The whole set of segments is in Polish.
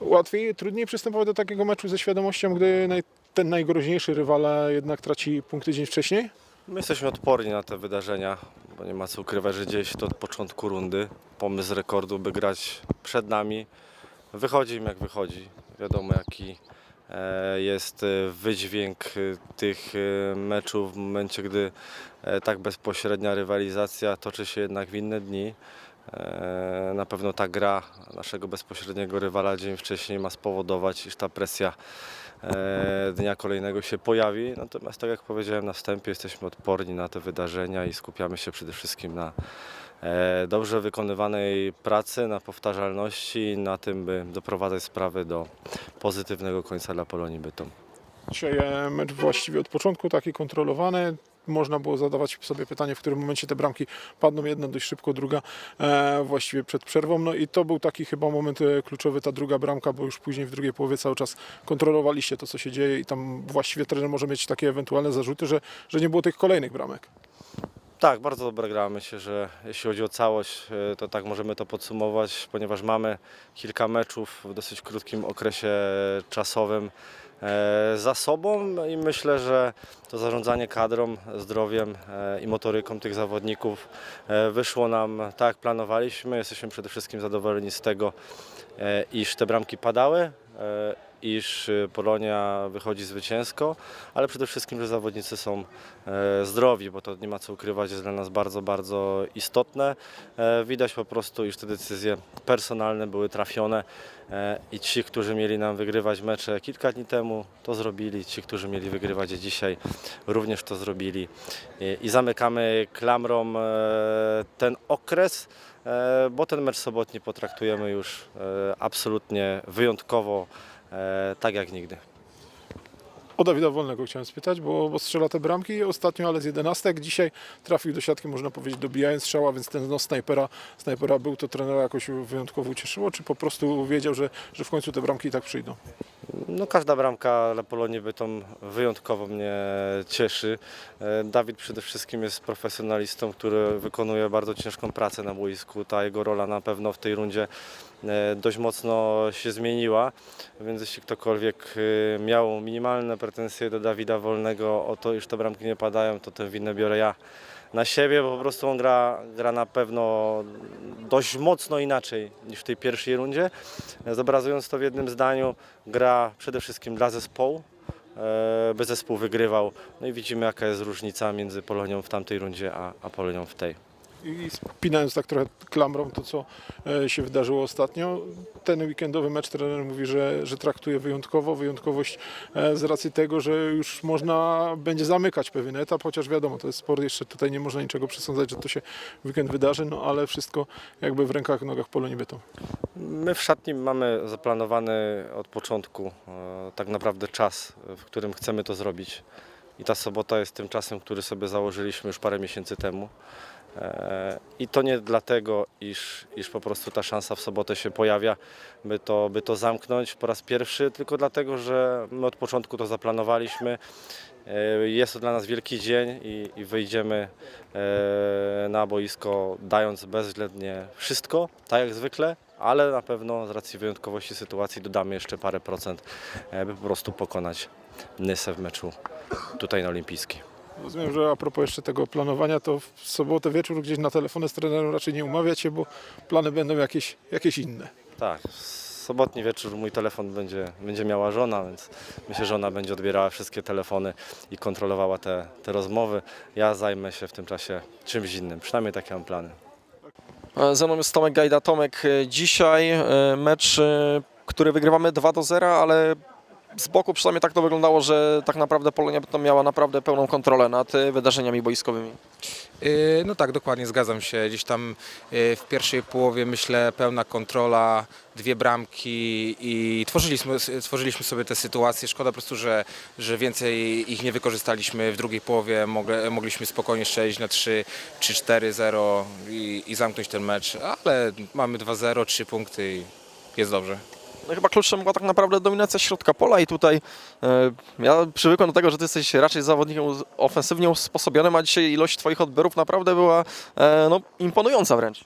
Łatwiej, trudniej przystępować do takiego meczu ze świadomością, gdy naj, ten najgroźniejszy rywal jednak traci punkty dzień wcześniej? My jesteśmy odporni na te wydarzenia, bo nie ma co ukrywać, że się to od początku rundy. Pomysł rekordu, by grać przed nami, wychodzi im jak wychodzi. Wiadomo jaki e, jest e, wydźwięk e, tych meczów w momencie, gdy tak bezpośrednia rywalizacja toczy się jednak w inne dni. E, Na pewno ta gra naszego bezpośredniego rywala dzień wcześniej ma spowodować, iż ta presja e, dnia kolejnego się pojawi. Natomiast tak jak powiedziałem na wstępie, jesteśmy odporni na te wydarzenia i skupiamy się przede wszystkim na e, dobrze wykonywanej pracy, na powtarzalności na tym, by doprowadzać sprawy do pozytywnego końca dla Polonii Bytom. Dzisiaj mecz właściwie od początku taki kontrolowany. Można było zadawać sobie pytanie, w którym momencie te bramki padną. Jedna dość szybko, druga e, właściwie przed przerwą. No i to był taki chyba moment e, kluczowy, ta druga bramka, bo już później w drugiej połowie cały czas kontrolowaliście to, co się dzieje i tam właściwie trener może mieć takie ewentualne zarzuty, że, że nie było tych kolejnych bramek. Tak, bardzo dobra gra. Myślę, że jeśli chodzi o całość, e, to tak możemy to podsumować, ponieważ mamy kilka meczów w dosyć krótkim okresie czasowym za sobą i myślę, że to zarządzanie kadrą, zdrowiem e, i motoryką tych zawodników e, wyszło nam tak jak planowaliśmy. Jesteśmy przede wszystkim zadowoleni z tego, e, iż te bramki padały, e, iż e, Polonia wychodzi zwycięsko, ale przede wszystkim, że zawodnicy są e, zdrowi, bo to nie ma co ukrywać, jest dla nas bardzo, bardzo istotne. E, Widać po prostu, iż te decyzje personalne były trafione e, i ci, którzy mieli nam wygrywać mecze kilka dni temu, to zrobili. Ci, którzy mieli wygrywać je dzisiaj, również to zrobili. I, zamykamy klamrą e, ten okres, e, bo ten mecz sobotni potraktujemy już e, absolutnie wyjątkowo, e, tak jak nigdy. O Dawida Wolnego chciałem spytać, bo, bo strzela te bramki ostatnio, ale z jedenastek. Dzisiaj trafił do siatki, można powiedzieć, dobijając strzała, więc ten nos snajpera, snajpera był, to trenera jakoś wyjątkowo ucieszyło, czy po prostu wiedział, że, że w końcu te bramki i tak przyjdą? No, każda bramka dla Polonii Bytom wyjątkowo mnie cieszy. E, Dawid przede wszystkim jest profesjonalistą, który wykonuje bardzo ciężką pracę na boisku. Ta jego rola na pewno w tej rundzie e, dość mocno się zmieniła, więc jeśli ktokolwiek e, miał minimalne pretensje do Dawida Wolnego o to, iż te bramki nie padają, to tę winę biorę ja na siebie, bo po prostu on gra, gra na pewno dość mocno inaczej niż w tej pierwszej rundzie. Zobrazując to w jednym zdaniu, gra przede wszystkim dla zespołu, e, by zespół wygrywał. No i widzimy jaka jest różnica między Polonią w tamtej rundzie, a, a Polonią w tej. I spinając tak trochę klamrą to, co e, się wydarzyło ostatnio, ten weekendowy mecz trener mówi, że, że traktuje wyjątkowo, wyjątkowość e, z racji tego, że już można będzie zamykać pewien etap, chociaż wiadomo, to jest sport, jeszcze tutaj nie można niczego przesądzać, że to się weekend wydarzy, no ale wszystko jakby w rękach, nogach Polonii Bytom. My w szatni mamy zaplanowany od początku e, tak naprawdę czas, w którym chcemy to zrobić. I ta sobota jest tym czasem, który sobie założyliśmy już parę miesięcy temu. E, I to nie dlatego, iż, iż po prostu ta szansa w sobotę się pojawia, by to, by to zamknąć po raz pierwszy, tylko dlatego, że my od początku to zaplanowaliśmy. E, Jest to dla nas wielki dzień i, i wyjdziemy e, na boisko dając bezwzględnie wszystko, tak jak zwykle, ale na pewno z racji wyjątkowości sytuacji dodamy jeszcze parę procent, by po prostu pokonać Nysę w meczu tutaj na Olimpijskiej. Rozumiem, że a propos jeszcze tego planowania, to w sobotę wieczór gdzieś na telefonę z trenerem raczej nie umawiacie, bo plany będą jakieś, jakieś inne. Tak, w sobotni wieczór mój telefon będzie, będzie miała żona, więc myślę, że ona będzie odbierała wszystkie telefony i kontrolowała te, te rozmowy. Ja zajmę się w tym czasie czymś innym, przynajmniej takie mam plany. E, Ze mną jest Tomek Gajda. Tomek, e, dzisiaj e, mecz, który wygrywamy 2 do 0, ale z boku przynajmniej tak to wyglądało, że tak naprawdę Polonia to miała naprawdę pełną kontrolę nad e, wydarzeniami boiskowymi. Yy, No tak, dokładnie, zgadzam się. Gdzieś tam yy, w pierwszej połowie myślę pełna kontrola, dwie bramki i tworzyliśmy, tworzyliśmy sobie te sytuacje. Szkoda po prostu, że, że więcej ich nie wykorzystaliśmy. W drugiej połowie mogliśmy spokojnie strzelić na 3 czy 4-0 i, i zamknąć ten mecz, ale mamy 2-0, 3 punkty i jest dobrze. No chyba kluczem była tak naprawdę dominacja środka pola i tutaj e, ja przywykłem do tego, że ty jesteś raczej zawodnikiem ofensywnie usposobionym, a dzisiaj ilość twoich odbiorów naprawdę była e, no, imponująca wręcz.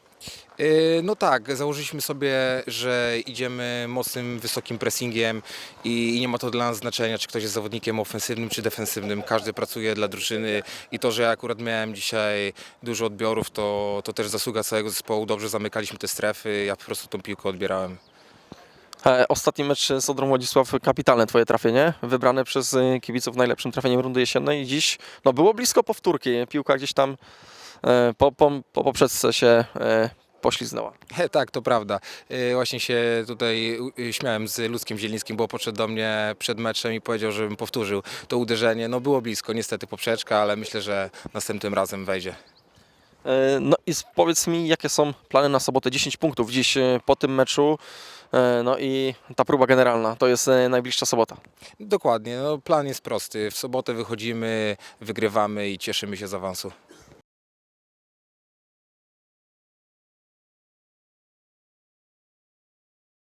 Yy, No tak, założyliśmy sobie, że idziemy mocnym, wysokim pressingiem i nie ma to dla nas znaczenia, czy ktoś jest zawodnikiem ofensywnym czy defensywnym. Każdy pracuje dla drużyny i to, że ja akurat miałem dzisiaj dużo odbiorów, to, to też zasługa całego zespołu. Dobrze zamykaliśmy te strefy, ja po prostu tą piłkę odbierałem. E, Ostatni mecz z Odrą Władysław, kapitalne twoje trafienie, wybrane przez e, kibiców najlepszym trafieniem rundy jesiennej. Dziś no, było blisko powtórki, piłka gdzieś tam e, po, po, po poprzedce się pośliznęła. Tak, to prawda. Właśnie się tutaj śmiałem z Ludzkiem Zielińskim, bo podszedł do mnie przed meczem i powiedział, żebym powtórzył to uderzenie. No było blisko, niestety poprzeczka, ale myślę, że następnym razem wejdzie. E, No i powiedz mi, jakie są plany na sobotę? 10 punktów dziś e, po tym meczu. e, No i ta próba generalna, to jest najbliższa sobota. Dokładnie, no, plan jest prosty. W sobotę wychodzimy, wygrywamy i cieszymy się z awansu.